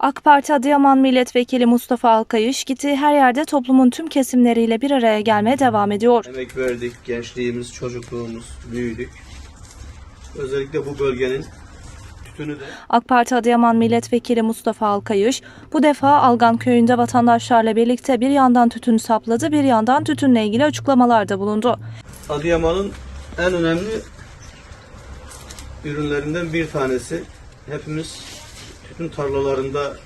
AK Parti Adıyaman Milletvekili Mustafa Alkayış gittiği her yerde toplumun tüm kesimleriyle bir araya gelmeye devam ediyor. Emek verdik, gençliğimiz, çocukluğumuz, büyüdük. Özellikle bu bölgenin tütünü de AK Parti Adıyaman Milletvekili Mustafa Alkayış bu defa Algan köyünde vatandaşlarla birlikte bir yandan tütün sapladı bir yandan tütünle ilgili açıklamalarda bulundu. Adıyaman'ın en önemli ürünlerinden bir tanesi. Hepimiz tütün tarlalarında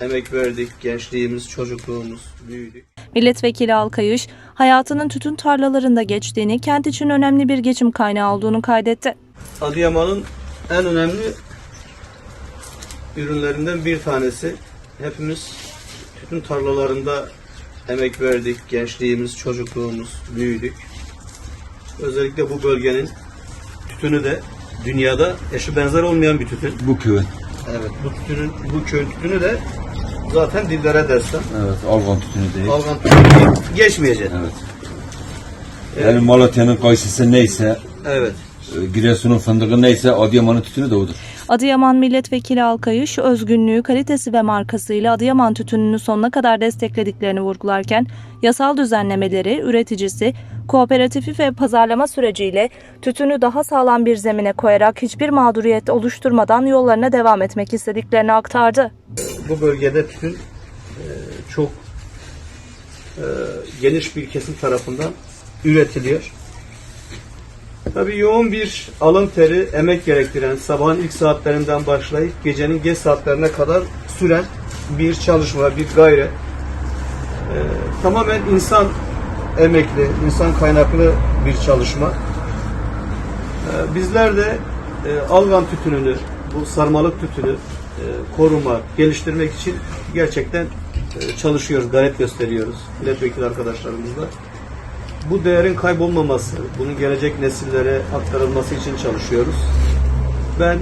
emek verdik, gençliğimiz, çocukluğumuz, büyüdük. Milletvekili Alkayış hayatının tütün tarlalarında geçtiğini, kent için önemli bir geçim kaynağı olduğunu kaydetti. Adıyaman'ın en önemli ürünlerinden bir tanesi. Hepimiz tütün tarlalarında emek verdik, gençliğimiz, çocukluğumuz, büyüdük. Özellikle bu bölgenin tütünü de dünyada eşi benzer olmayan bir tütün. Bu köyün. Evet, bu tütünün, bu köyün tütünü de zaten dillere destan. Evet, Algan tütünü değil. Algan tütünü geçmeyecek. Evet. Yani Malatya'nın kayısısı neyse, Evet. Giresun'un fındığı neyse Adıyaman'ın tütünü de odur. Adıyaman Milletvekili Alkayış, özgünlüğü, kalitesi ve markasıyla Adıyaman tütününü sonuna kadar desteklediklerini vurgularken, yasal düzenlemeleri, üreticisi, kooperatifi ve pazarlama süreciyle tütünü daha sağlam bir zemine koyarak hiçbir mağduriyet oluşturmadan yollarına devam etmek istediklerini aktardı. bu bölgede tütün e, çok e, geniş bir kesim tarafından üretiliyor. Tabii yoğun bir alın teri, emek gerektiren, sabahın ilk saatlerinden başlayıp gecenin geç saatlerine kadar süren bir çalışma, bir gayret. E, tamamen insan emekli, insan kaynaklı bir çalışma. E, bizler de e, algan tütününü, bu sarmalık tütünü e, korumak, geliştirmek için gerçekten e, çalışıyoruz, gayret gösteriyoruz milletvekili arkadaşlarımızla. Bu değerin kaybolmaması, bunun gelecek nesillere aktarılması için çalışıyoruz. Ben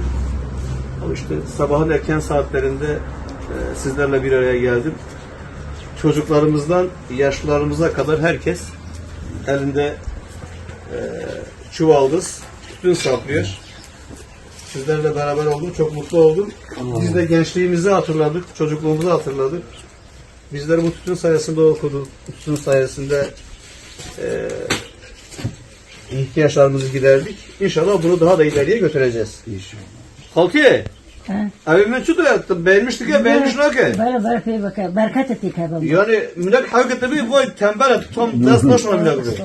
işte sabahın erken saatlerinde e, sizlerle bir araya geldim. Çocuklarımızdan yaşlılarımıza kadar herkes elinde e, çuvaldız tütün saplıyor. Sizlerle beraber oldum. Çok mutlu oldum. Biz de gençliğimizi hatırladık. Çocukluğumuzu hatırladık. Bizler bu tütün sayesinde okuduk. Tütün sayesinde eee ihtiyaçlarımızı giderdik. İnşallah bunu daha da ileriye götüreceğiz. İnşallah. Halkiye, Ha. evime şu da beğenmiştik ya beğenmişler ki. Böyle böyle bir bak, bereket ettik abi. Yani millet hakikaten bir vay tembel et. Tam ders başına bile vuruyor.